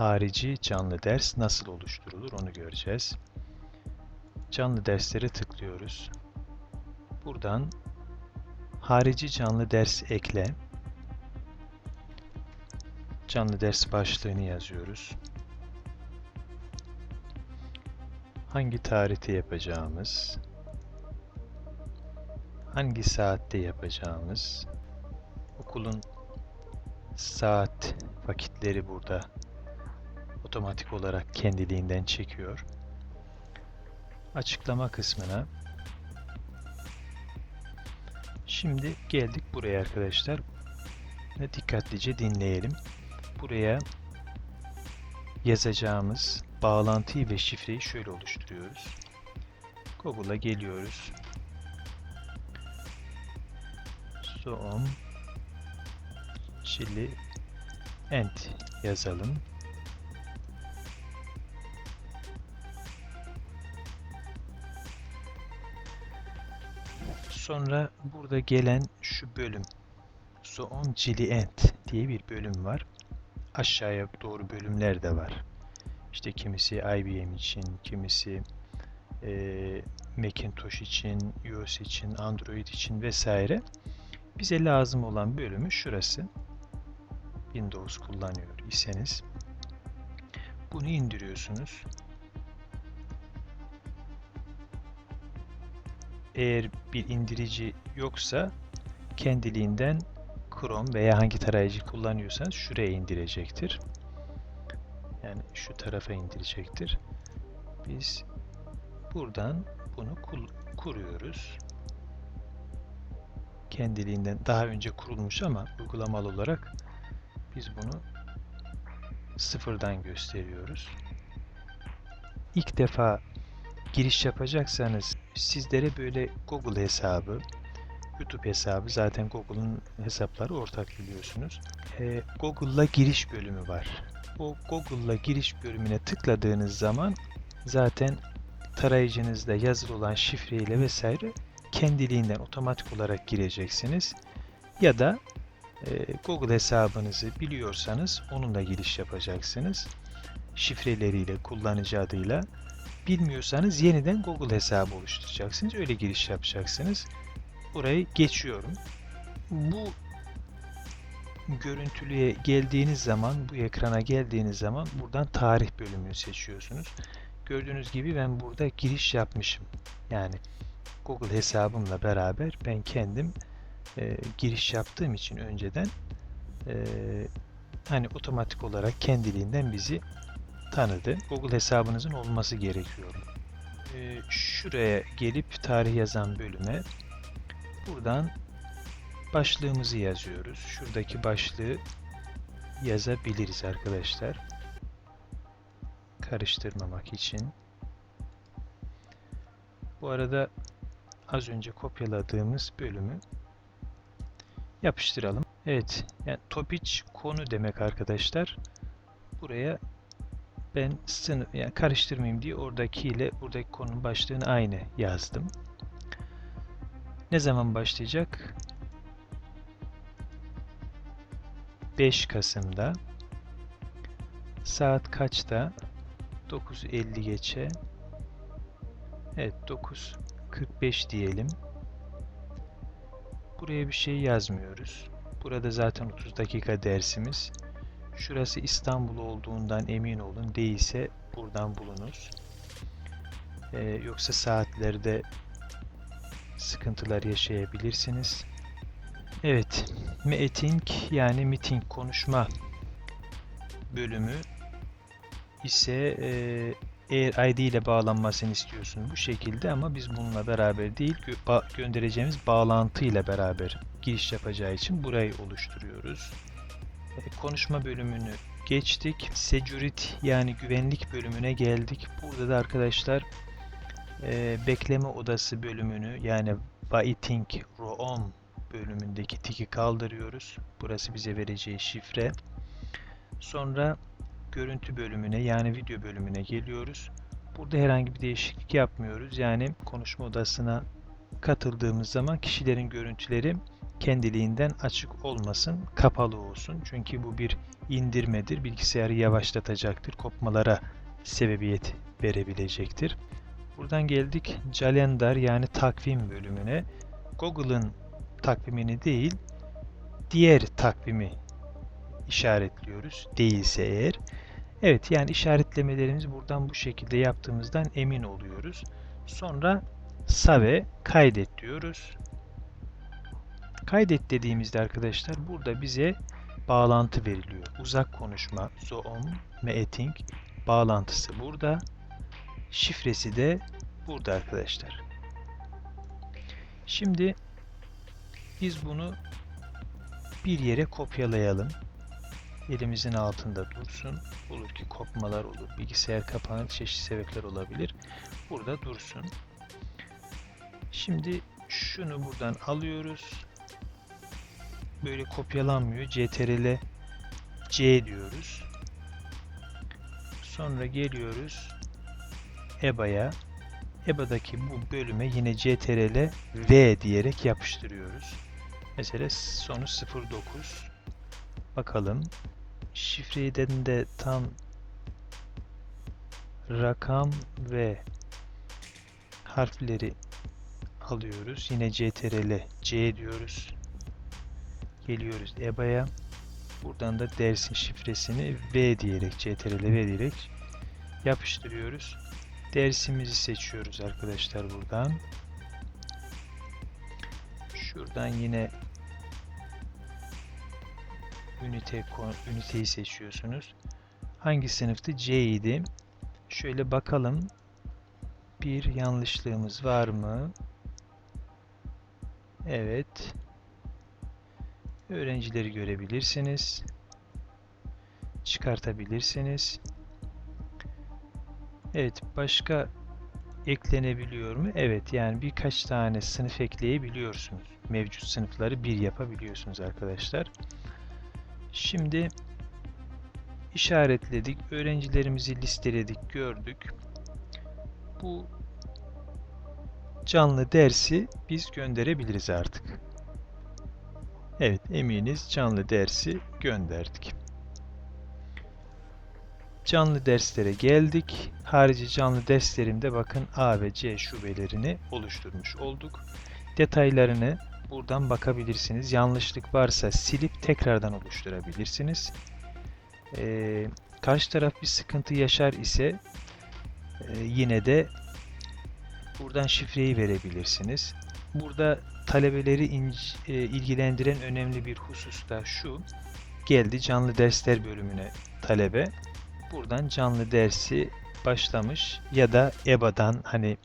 harici canlı ders nasıl oluşturulur onu göreceğiz. Canlı derslere tıklıyoruz. Buradan harici canlı ders ekle. Canlı ders başlığını yazıyoruz. Hangi tarihte yapacağımız, hangi saatte yapacağımız, okulun saat vakitleri burada otomatik olarak kendiliğinden çekiyor. Açıklama kısmına Şimdi geldik buraya arkadaşlar. Ve dikkatlice dinleyelim. Buraya yazacağımız bağlantıyı ve şifreyi şöyle oluşturuyoruz. Google'a geliyoruz. Zoom Chili Ent yazalım. Sonra burada gelen şu bölüm Zoom Chili Ent diye bir bölüm var. Aşağıya doğru bölümler de var. İşte kimisi IBM için, kimisi e, Macintosh için, iOS için, Android için vesaire. Bize lazım olan bölümü şurası. Windows kullanıyor iseniz bunu indiriyorsunuz. Eğer bir indirici yoksa kendiliğinden Chrome veya hangi tarayıcı kullanıyorsanız şuraya indirecektir. Yani şu tarafa indirecektir. Biz buradan bunu kuruyoruz. Kendiliğinden daha önce kurulmuş ama uygulamalı olarak biz bunu sıfırdan gösteriyoruz. İlk defa giriş yapacaksanız sizlere böyle Google hesabı, YouTube hesabı zaten Google'un hesapları ortak biliyorsunuz. Ee, Google'la giriş bölümü var. O Google'la giriş bölümüne tıkladığınız zaman zaten tarayıcınızda yazılı olan şifreyle vesaire kendiliğinden otomatik olarak gireceksiniz. Ya da e, Google hesabınızı biliyorsanız onunla giriş yapacaksınız. Şifreleriyle, kullanıcı adıyla. Bilmiyorsanız yeniden Google hesabı oluşturacaksınız. Öyle giriş yapacaksınız. Burayı geçiyorum. Bu görüntülüye geldiğiniz zaman, bu ekrana geldiğiniz zaman buradan tarih bölümünü seçiyorsunuz. Gördüğünüz gibi ben burada giriş yapmışım. Yani Google hesabımla beraber ben kendim e, giriş yaptığım için önceden e, hani otomatik olarak kendiliğinden bizi tanıdı. Google hesabınızın olması gerekiyor. E, şuraya gelip tarih yazan bölüme buradan başlığımızı yazıyoruz. Şuradaki başlığı yazabiliriz arkadaşlar. Karıştırmamak için. Bu arada az önce kopyaladığımız bölümü yapıştıralım. Evet, yani topic konu demek arkadaşlar. Buraya ben sınıf yani karıştırmayayım diye oradaki ile buradaki konunun başlığını aynı yazdım. Ne zaman başlayacak? 5 Kasım'da saat kaçta? 9.50 geçe Evet 9.45 diyelim. Buraya bir şey yazmıyoruz. Burada zaten 30 dakika dersimiz. Şurası İstanbul olduğundan emin olun. Değilse buradan bulunuz. Ee, yoksa saatlerde sıkıntılar yaşayabilirsiniz. Evet, meeting yani meeting konuşma bölümü ise e, eğer ID ile bağlanmasını istiyorsun bu şekilde ama biz bununla beraber değil gö göndereceğimiz bağlantı ile beraber giriş yapacağı için burayı oluşturuyoruz. Konuşma bölümünü geçtik. Security yani güvenlik bölümüne geldik. Burada da arkadaşlar e, bekleme odası bölümünü yani waiting room bölümündeki tiki kaldırıyoruz. Burası bize vereceği şifre. Sonra görüntü bölümüne yani video bölümüne geliyoruz. Burada herhangi bir değişiklik yapmıyoruz. Yani konuşma odasına katıldığımız zaman kişilerin görüntüleri kendiliğinden açık olmasın, kapalı olsun. Çünkü bu bir indirmedir. Bilgisayarı yavaşlatacaktır. Kopmalara sebebiyet verebilecektir. Buradan geldik calendar yani takvim bölümüne. Google'ın takvimini değil, diğer takvimi işaretliyoruz. Değilse eğer. Evet yani işaretlemelerimizi buradan bu şekilde yaptığımızdan emin oluyoruz. Sonra save kaydet diyoruz. Kaydet dediğimizde arkadaşlar burada bize bağlantı veriliyor. Uzak konuşma Zoom Meeting bağlantısı burada. Şifresi de burada arkadaşlar. Şimdi biz bunu bir yere kopyalayalım. Elimizin altında dursun. Olur ki kopmalar olur. Bilgisayar kapanır. Çeşitli sebepler olabilir. Burada dursun. Şimdi şunu buradan alıyoruz. Böyle kopyalanmıyor. CTRL C diyoruz. Sonra geliyoruz EBA'ya. EBA'daki bu bölüme yine CTRL V diyerek yapıştırıyoruz. Mesela sonu 09. Bakalım. Şifreden de tam rakam ve harfleri alıyoruz. Yine CTRL C diyoruz. Geliyoruz EBA'ya. Buradan da dersin şifresini V diyerek CTRL V diyerek yapıştırıyoruz. Dersimizi seçiyoruz arkadaşlar buradan. Şuradan yine ünite üniteyi seçiyorsunuz. Hangi sınıftı? C idi. Şöyle bakalım. Bir yanlışlığımız var mı? Evet. Öğrencileri görebilirsiniz. Çıkartabilirsiniz. Evet, başka eklenebiliyor mu? Evet, yani birkaç tane sınıf ekleyebiliyorsunuz. Mevcut sınıfları bir yapabiliyorsunuz arkadaşlar. Şimdi işaretledik, öğrencilerimizi listeledik, gördük. Bu canlı dersi biz gönderebiliriz artık. Evet, eminiz canlı dersi gönderdik. Canlı derslere geldik. Harici canlı derslerimde bakın A ve C şubelerini oluşturmuş olduk. Detaylarını buradan bakabilirsiniz. Yanlışlık varsa silip tekrardan oluşturabilirsiniz. Ee, karşı taraf bir sıkıntı yaşar ise e, yine de buradan şifreyi verebilirsiniz. Burada talebeleri e, ilgilendiren önemli bir husus da şu. Geldi canlı dersler bölümüne talebe. Buradan canlı dersi başlamış ya da EBA'dan hani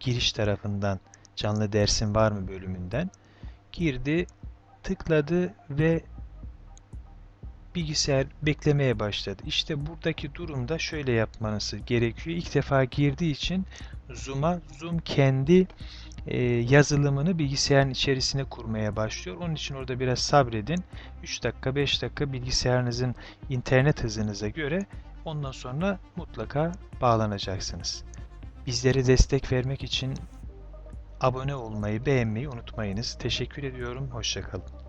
giriş tarafından canlı dersin var mı bölümünden girdi, tıkladı ve bilgisayar beklemeye başladı. İşte buradaki durumda şöyle yapmanız gerekiyor. İlk defa girdiği için Zoom'a Zoom kendi e, yazılımını bilgisayarın içerisine kurmaya başlıyor. Onun için orada biraz sabredin. 3 dakika 5 dakika bilgisayarınızın internet hızınıza göre ondan sonra mutlaka bağlanacaksınız. Bizlere destek vermek için abone olmayı, beğenmeyi unutmayınız. Teşekkür ediyorum. Hoşçakalın.